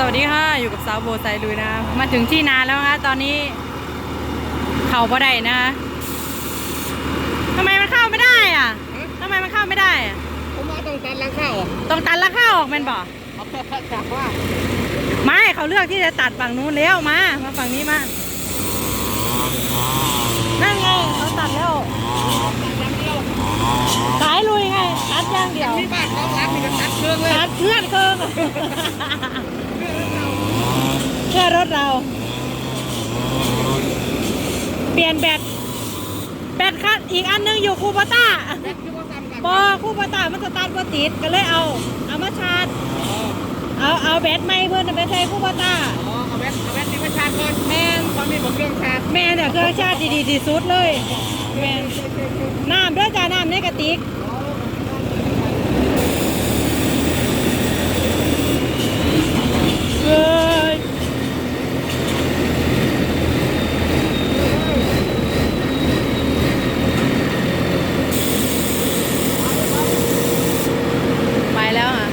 สวัสดีค่ะ อยู่กับสาวโบไซลุยนะ มาถึงที่นาแล้วนะคะตอนนี้ เข่าบ่ได้นะคะทำไมมันเข้าไม่ได้อะทำไมมันเข้าไม่ได้อะผมมาต้องตัดหลังข้าวต้องตัดแล้วเข้าออกแมันบอกเอาจากว่าไม่เขาเลือกที่จะตัดฝั่งนู้นแล้วมา มาฝั่งนี้มานั่นไงเขาตัดแล้วสายลุยไงตัดอย่างเดียวที่บ้านน้องรักนี่ก็ตัดเครื่องเลยตัดเพื่อนเคิง แค่รถเรา เปลี่ยนแบตแบตคันอีกอันนึงอยู่คูปต้าคือว่าตัดกันบอคูปต้ามันสตาร์ทบ่ติดก็เลยเอาเอามาชาร์จเอาเอาแบตใหม่เพื่อนไปใส่คูปต้าอ๋อเอาแบตเอาแบตนี่มาชาร์จก่อนแมนตอนนี้ผมเครื่องชาร์จแมนเนี่ยเครื่องชาร์จดีๆที่สุดเลยแมนน้ำด้วยจ้าน้ำในกระติกเอ้ยไปแล้วอะ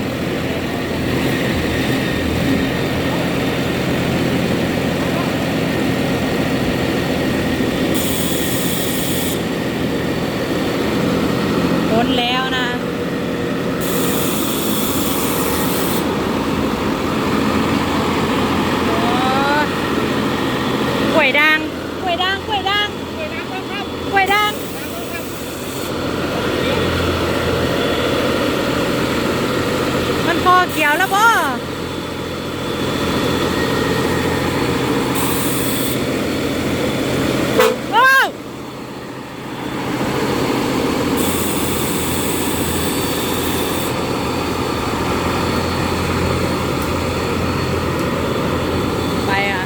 พ้นแล้วนะ โอ้กล้วยด่างกล้วยด่างกล้วยด่าง เปิดน้ำครับครับ กล้วยด่างมันพอเกี่ยวแล้วบ่โอ้วไปอะ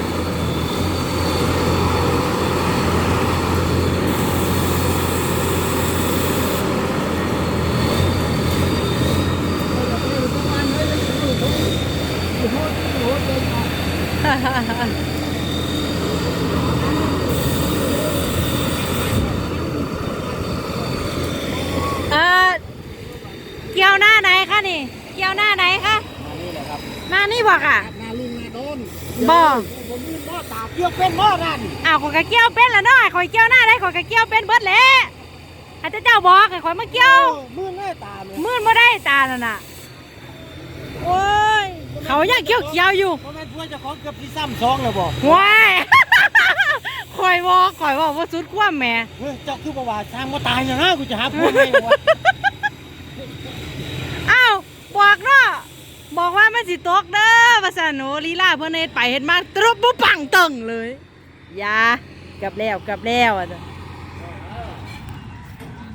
เออเกี่ยวหน้าไหนคะนี่ เกี่ยวหน้าไหนคะนี่แหละครับหน้านี่บอกอะนาลุงนาโดนบ่ ผมมีบ่อตาเกี่ยวเป็นบ่อนั่นอ้าวขอยกะเกี่ยวเป็นละเนาะขอยเกี่ยวหน้าได้ขอยกะเกี่ยวเป็นเบิดแหละอาจจะเจ้าบอกให้ขอยมาเกี่ยว มือแน่ตาเนี่ยมื่นบ่ได้ตาแล้วน่ะ โอ้ยเขาอยากเกี่ยวเกี่ยวอยู่ เพราะแม่นพวกเจ้าของเกือบที่ซ้ำซองแล้วบ่ ว้าย คอยบอกคอยบอกว่าสุดความแหม่เฮ้ยเจ้าคือบ่ว่าช้างบ่ตายอย่างนะกูจะหาพวกไงวะอ้าวบอกเนาะบอกว่ามันสิตกเด้อภาษาหนูลีลาเพิ่นเฮ็ดไปเฮ็ดมาตรุบบ่ปังตึงเลยอย่ากลับแล้วกลับแล้วอะจ้ะ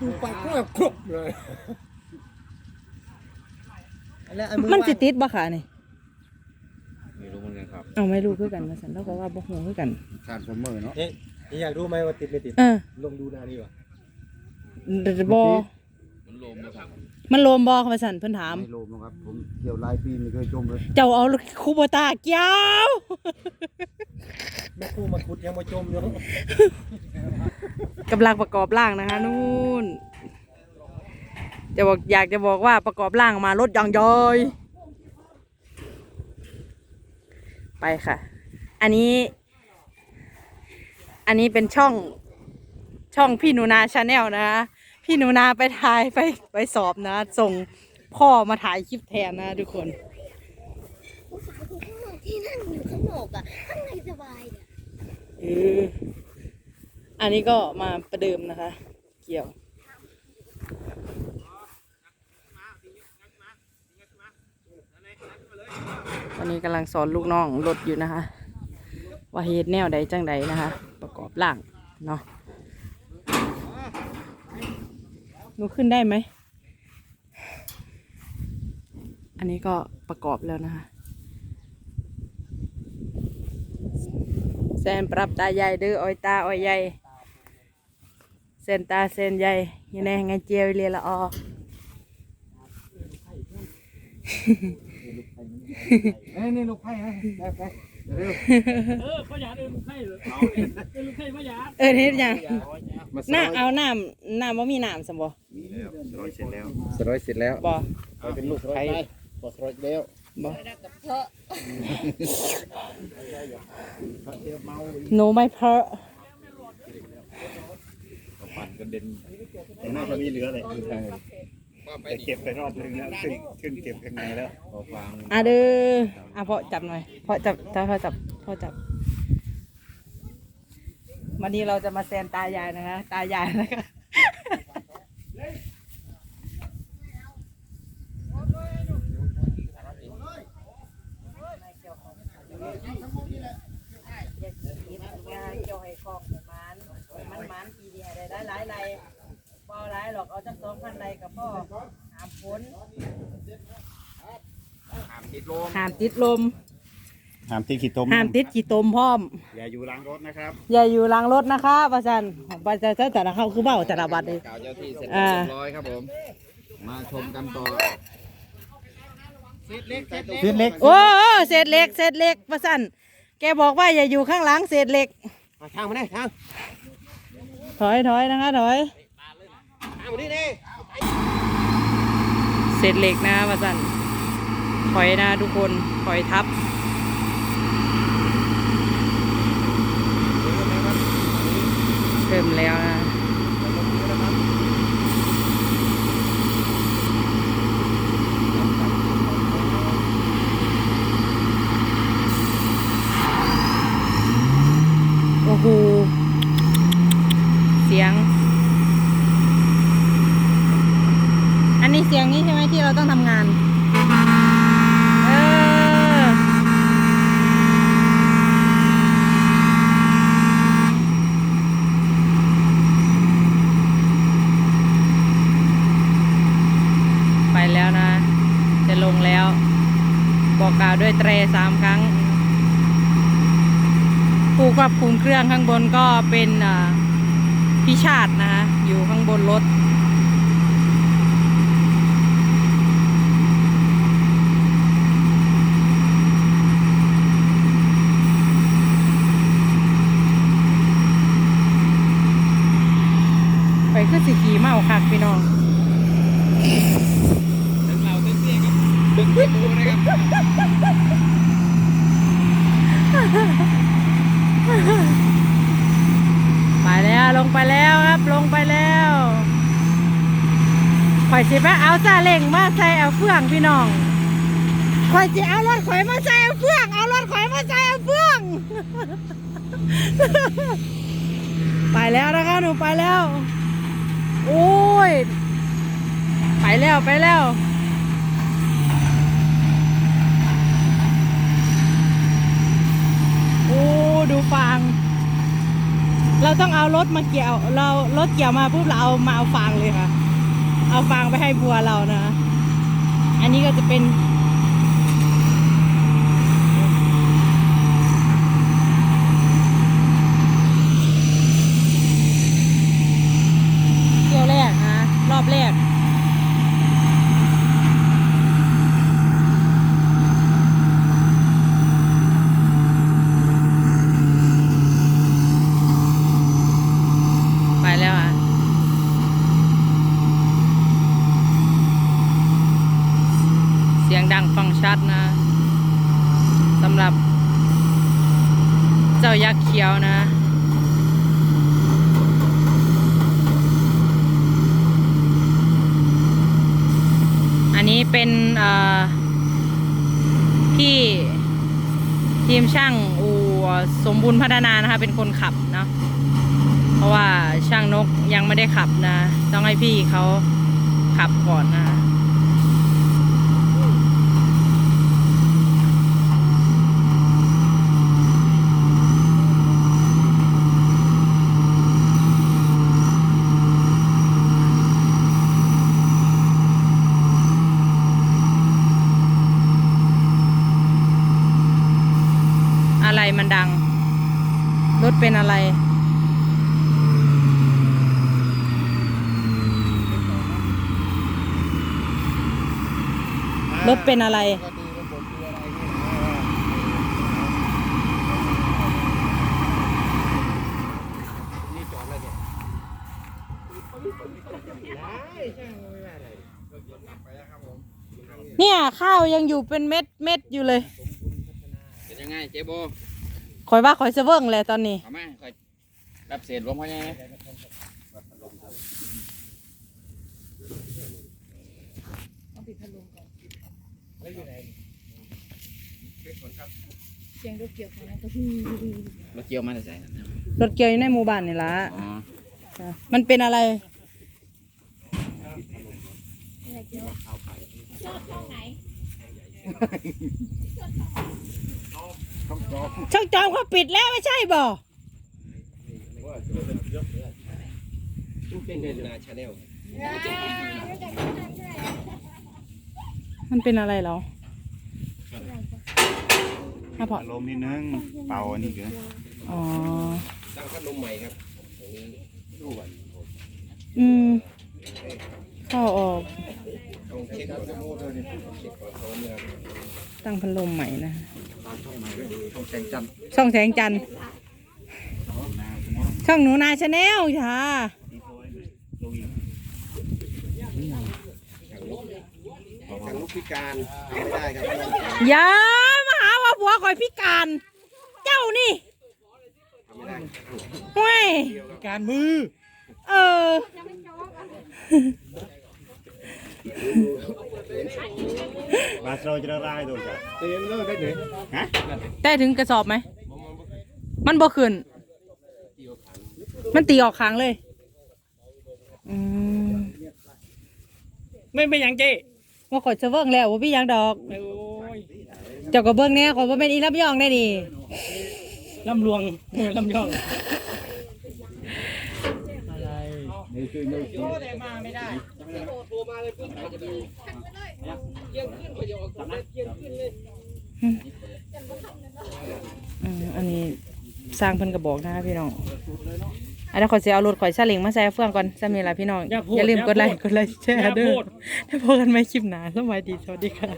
ดูปากแบบครบเลยแล้วไอ้มือมันสิติดบ่คะนี่ไม่ รู้เหมือนกันครับเอาไม่รู้คือกันว่าซั่นแล้วก็ว่าบ่ฮู้คือกันขาดผมมือเนาะเอ๊ะนี่อยากรู้ไหมว่าติดไม่ติด เออลงดูหน้านี่วะบ่มันลมมาครับมันโลมบ่ว่าซั่นเพิ่นถาม ไม่โลภนะครับ ผมเกี่ยวหลายปีไม่เคยจมเลยเจ้าเอาคูโบตาเกี่ยว แม่คู่มาขุดยังมาจมอยู่กำลังประกอบร่างนะคะนู่น จะบอกอยากจะบอกว่าประกอบร่างมารถยางยอย ไปค่ะ อันนี้ อันนี้เป็นช่องช่องพี่หนูนาชาแนลนะคะพี่หนูนาไปถ่ายไปไปสอบนะ ส่งพ่อมาถ่ายคลิปแทนนะทุกคนผู้สาวที่ข้างนอกที่นั่งอยู่ข้างนอกอะข้างในสบายอะเอออันนี้ก็มาประเดิมนะคะ เกี่ยว วันนี้กำลังสอนลูกน้องรถอยู่นะคะ ว่าเหตุแนวใดจังใดนะคะ ประกอบร่างเนาะหนูขึ้นได้ไหม อันนี้ก็ประกอบแล้วนะคะแซนปรับตาใหญ่เด้ออ้อยตาอ้อยใหญ่เส้นตาเส้นใหญ่ยังไงไงเจียวเรียละออ เอ้ยนี่ลูกไผ่ฮะได้ไปเร็วเออพ่อหยาดเออลูกไข่เลยเอาเออลูกไข่พ่อหยาดเออเฮ็ดหยังน้าเอาน้ำน้ำว่ามีน้ำสมบ่ร้อยเสร็จแล้วสร้อยเสร็จแล้วบ่เป็นลูกไผ่พอสร้อยแล้วบ่เพราะหนูไม่เพราะปั่นกระเด็นแต่น่าจะมีเหลือเลยว่าไป แต่เก็บไปรอบนึงแล้วขึ้นขึ้นเก็บข้างในแล้วพอฟังอะเด้ออะพ่อจับหน่อยพ่อจับพ่อจับพ่อจับวันนี้เราจะมาแซนตายายนะคะ ตายายนะคะ มันมันปีเดียวได้หลายไรเบาหลายหรอกเอาจักสองพันไรกับพ่อหามฝน หาม ติดลมหามติดลมหามที่ขีดตมหามติดกี่ตมพร้อม อย่าอยู่ล้างรถนะครับอย่าอยู่หลังรถนะคะประจันประจันแต่ละเขาคือเบ้าแต่ละบัดเลยกล่าวเจ้าที่เสร็จอ่าเรียบร้อยครับผม มาชมกันต่อเส้นเล็กโอ้โอ้เศษเหล็กเศษเหล็กประจันแกบอกว่าอย่าอยู่ข้างหลังเศษเหล็กทางมาได้ทางถอยถอยนะคะถอยทางมาดิเด้เศษเหล็กนะประจัน ถอยนะทุกคนถอยทับเริ่มแล้วนะ โอ้โห เสียง อันนี้เสียงนี้ใช่ไหมที่เราต้องทำงาน เออ ไปแล้วนะ จะลงแล้ว บอ กล่าวด้วยเตรสามครั้ง ผู้ควบคุมเครื่องข้างบนก็เป็นพิชาตินะคะอยู่ข้างบนรถไปขึ้นสิขี่เมาคักพี่น้องถึงเราเตี้ยๆครับดึงขึ้นดูนะครับ ไปแล้วลงไปแล้วครับ ลงไปแล้ว ข่อยสิไปเอาซาเล่งมาใส่เอาเฟืองพี่น้องข่อยสิเอารถข่อยมาใส่เอาเฟืองเอารถข่อยมาใส่เอาเฟือง ไปแล้วนะคะหนูไปแล้ว โอ้ย ไปแล้วไปแล้วโอ้ดูฟางเราต้องเอารถมาเกี่ยว เรารถเกี่ยวมาปุ๊บเราเอามาเอาฟางเลยค่ะ เอาฟางไปให้บัวเรานะ อันนี้ก็จะเป็น เที่ยวแรกนะ รอบแรก ไปแล้วอะ เสียงดังฟังชัดนะสำหรับ เจ้า ยักษ์เขียวนะอันนี้เป็นพี่ทีมช่างอูสมบูรณ์พัฒนานะคะ เป็นคนขับเนาะเพราะว่าช่างนกยังไม่ได้ขับนะ ต้องให้พี่เขาขับก่อนนะ อะไรมันดัง รถเป็นอะไรรถเป็นอะไรก็ดูระบบดูอะไรนี่นะนี่จอดแล้วเนี่ยได้ช่างไม่ว่าอะไร เนี่ย ข้าวยังอยู่เป็นเม็ดเม็ดอยู่เลย เป็นยังไงเจ๊โบ คอยว่าคอยเสเวิงเลยตอนนี้เอามาคอยรับเศษรวมเขาไงเสียงรถเกี่ยวของนั่นก็คือรถเกี่ยวมาแต่ใส่รถเกี่ยวอยู่ในหมู่บ้านนี่ละอ๋อจ้ะมันเป็นอะไรอะไรเกี่ยวชอบช่องไหน ช่างจอมเขาปิดแล้วไม่ใช่บ่เป็นเดือนนาชาแนลมันเป็นอะไรเหรอฮะพอลมนิดนึงเป่าอันนี้เกินอ๋อตั้งพัดลมใหม่ครับตรงนี้ดูก่อนอืมเข้าออกต้องเช็คก่อนเช็คก่อนพร้อมนะครับตั้งพัดลมใหม่นะ ช่องแสงจันทร์ช่องแสงจันทร์ช่องหนูนาชาแนลค่ะทางลูกพิการทำไม่ได้ครับอย่ามาหาว่าผัวคอยพิการ เจ้านี่ทำไม่ได้ห้วยการมือ เออ บาสเราจะละลายตัวจ้ะเต็มเลยได้ไหนฮะได้ถึงกระสอบไหม มันบ่ขึ้น มันตีออกค้างเลย อืมไม่ไม่หยังเจ้ว่าข่อยจะเบิ่งแล้วว่าพี่ยังดอก โอ้ยเจ้าก็เบิ่งแน่ข่อยว่าเป็นอีรับยองได้นี่ลำลวงเออลำยอง ได้มาไม่ได้โทรมาเลยปุ๊บอาจะมีเที่ยงขึ้นไปจะออกสำนักเที่ยงขึ้นเลยอืมอันนี้สร้างเพิ่นกระบอกนะคะพี่น้องอันนี้ขอเสียเอารถข่อยซาเล้งมาใส่เฟื่องก่อนจะมีอะไรพี่น้องอย่าลืมกดไลค์กดไลค์แชร์เด้อถ้าพบกันไหม่คลิปหนาสวัสดีสวัสดีค่ะ